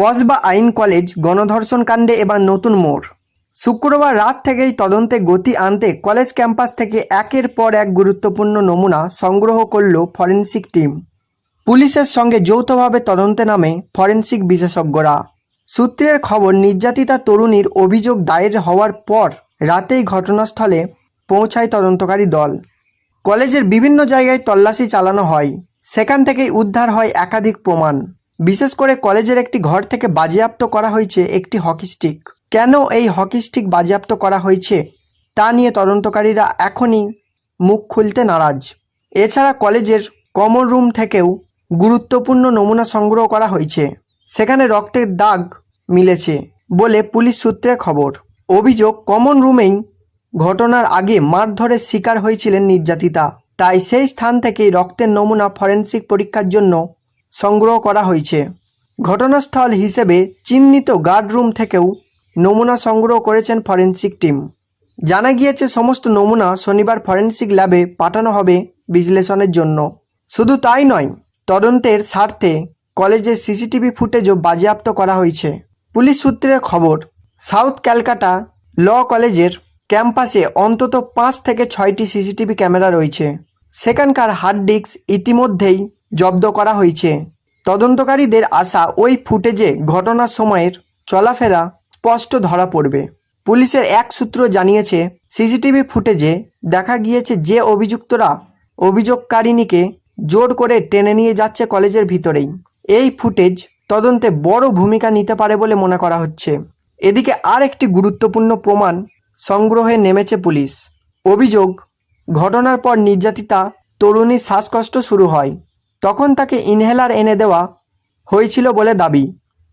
কসবা আইন কলেজ গণধর্ষণ কাণ্ডে এবার নতুন মোড়। শুক্রবার রাত থেকেই তদন্তে গতি আনতে কলেজ ক্যাম্পাস থেকে একের পর এক গুরুত্বপূর্ণ নমুনা সংগ্রহ করল ফরেন্সিক টিম। পুলিশের সঙ্গে যৌথভাবে তদন্তে নামে ফরেন্সিক বিশেষজ্ঞরা। সূত্রের খবর, নির্যাতিতা তরুণীর অভিযোগ দায়ের হওয়ার পর রাতেই ঘটনাস্থলে পৌঁছায় তদন্তকারী দল। কলেজের বিভিন্ন জায়গায় তল্লাশি চালানো হয়। সেখান থেকেই উদ্ধার হয় একাধিক প্রমাণ। বিশেষ করে কলেজের একটি ঘর থেকে বাজেয়াপ্ত করা হয়েছে একটি হকি স্টিক। কেন এই হকি স্টিক বাজেয়াপ্ত করা হয়েছে? তা নিয়ে তদন্তকারীরা এখনই মুখ খুলতে নারাজ। এছাড়া কলেজের কমন রুম থেকেও গুরুত্বপূর্ণ নমুনা সংগ্রহ করা হয়েছে। সেখানে রক্তের দাগ মিলেছে বলে পুলিশ সূত্রে খবর। অভিযোগ, কমন রুমেই ঘটনার আগে মারধরের শিকার হয়েছিলেন নির্যাতিতা। তাই সেই স্থান থেকেই রক্তের নমুনা ফরেন্সিক পরীক্ষার জন্য সংগ্রহ করা হয়েছে। ঘটনাস্থল হিসেবে চিহ্নিত গার্ড রুম থেকেও নমুনা সংগ্রহ করেছেন ফরেন্সিক টিম। জানা গিয়েছে, সমস্ত নমুনা শনিবার ফরেন্সিক ল্যাবে পাঠানো হবে বিশ্লেষণের জন্য। শুধু তাই নয়, তদন্তের স্বার্থে কলেজের সিসিটিভি ফুটেজও বাজেয়াপ্ত করা হয়েছে। পুলিশ সূত্রের খবর, সাউথ ক্যালকাটা ল কলেজের ক্যাম্পাসে অন্তত পাঁচ থেকে ছয়টি সিসিটিভি ক্যামেরা রয়েছে। সেখানকার হার্ড ডিস্ক ইতিমধ্যেই জব্দ করা হয়েছে। তদন্তকারীদের আশা ওই ফুটেজে ঘটনার সময়ের চলাফেরা স্পষ্ট ধরা পড়বে। পুলিশের এক সূত্র জানিয়েছে, সিসিটিভি ফুটেজে দেখা গিয়েছে যে অভিযুক্তরা অভিযোগকারিণীকে জোর করে টেনে নিয়ে যাচ্ছে কলেজের ভিতরেই। এই ফুটেজ তদন্তে বড় ভূমিকা নিতে পারে বলে মনে করা হচ্ছে। এদিকে আর একটি গুরুত্বপূর্ণ প্রমাণ সংগ্রহে নেমেছে পুলিশ। অভিযোগ, ঘটনার পর নির্যাতিতা, তরুণীর শ্বাসকষ্ট শুরু হয়। তখন তাকে ইনহেলার এনে দেওয়া হয়েছিল বলে দাবি।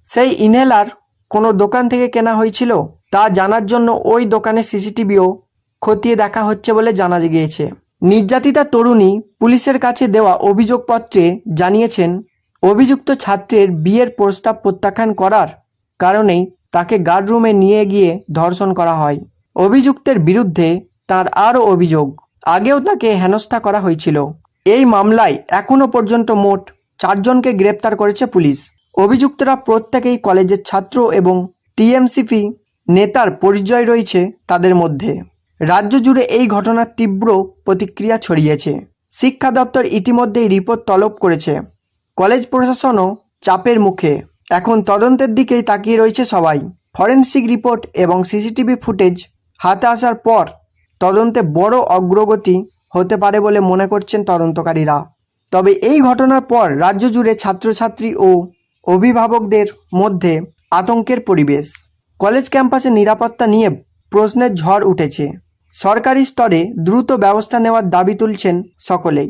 সেই ইনহেলার কোনো দোকান থেকে কেনা হয়েছিল? তা জানার জন্য ওই দোকানের সিসিটিভিও খতিয়ে দেখা হচ্ছে বলে জানা গিয়েছে। নির্যাতিতা তরুণী পুলিশের কাছে দেওয়া অভিযোগপত্রে জানিয়েছেন, অভিযুক্ত ছাত্রের বিয়ের প্রস্তাব প্রত্যাখ্যান করার কারণেই তাকে গার্ডরুমে নিয়ে গিয়ে ধর্ষণ করা হয়। অভিযুক্তের বিরুদ্ধে তার আরও অভিযোগ। আগেও তাকে হেনস্থা করা হয়েছিল। এই মামলায় এখনও পর্যন্ত মোট চারজনকে গ্রেপ্তার করেছে পুলিশ। অভিযুক্তরা প্রত্যেকেই কলেজের ছাত্র এবং টিএমসিপি নেতার পরিচয় রয়েছে তাদের মধ্যে। রাজ্য জুড়ে এই ঘটনার তীব্র প্রতিক্রিয়া ছড়িয়েছে। শিক্ষা দপ্তর ইতিমধ্যেই রিপোর্ট তলব করেছে। কলেজ প্রশাসনও চাপের মুখে। এখন তদন্তের দিকেই তাকিয়ে রয়েছে সবাই। ফরেন্সিক রিপোর্ট এবং সিসিটিভি ফুটেজ হাতে আসার পর তদন্তে বড় অগ্রগতি হতে পারে বলে মনে করছেন তদন্তকারীরা। তবে এই ঘটনার পর রাজ্য জুড়ে ছাত্রছাত্রী ও অভিভাবকদের মধ্যে আতঙ্কের পরিবেশ। কলেজ ক্যাম্পাসে নিরাপত্তা নিয়ে প্রশ্নের ঝড় উঠেছে। সরকারি স্তরে দ্রুত ব্যবস্থা নেওয়ার দাবি তুলছেন সকলেই।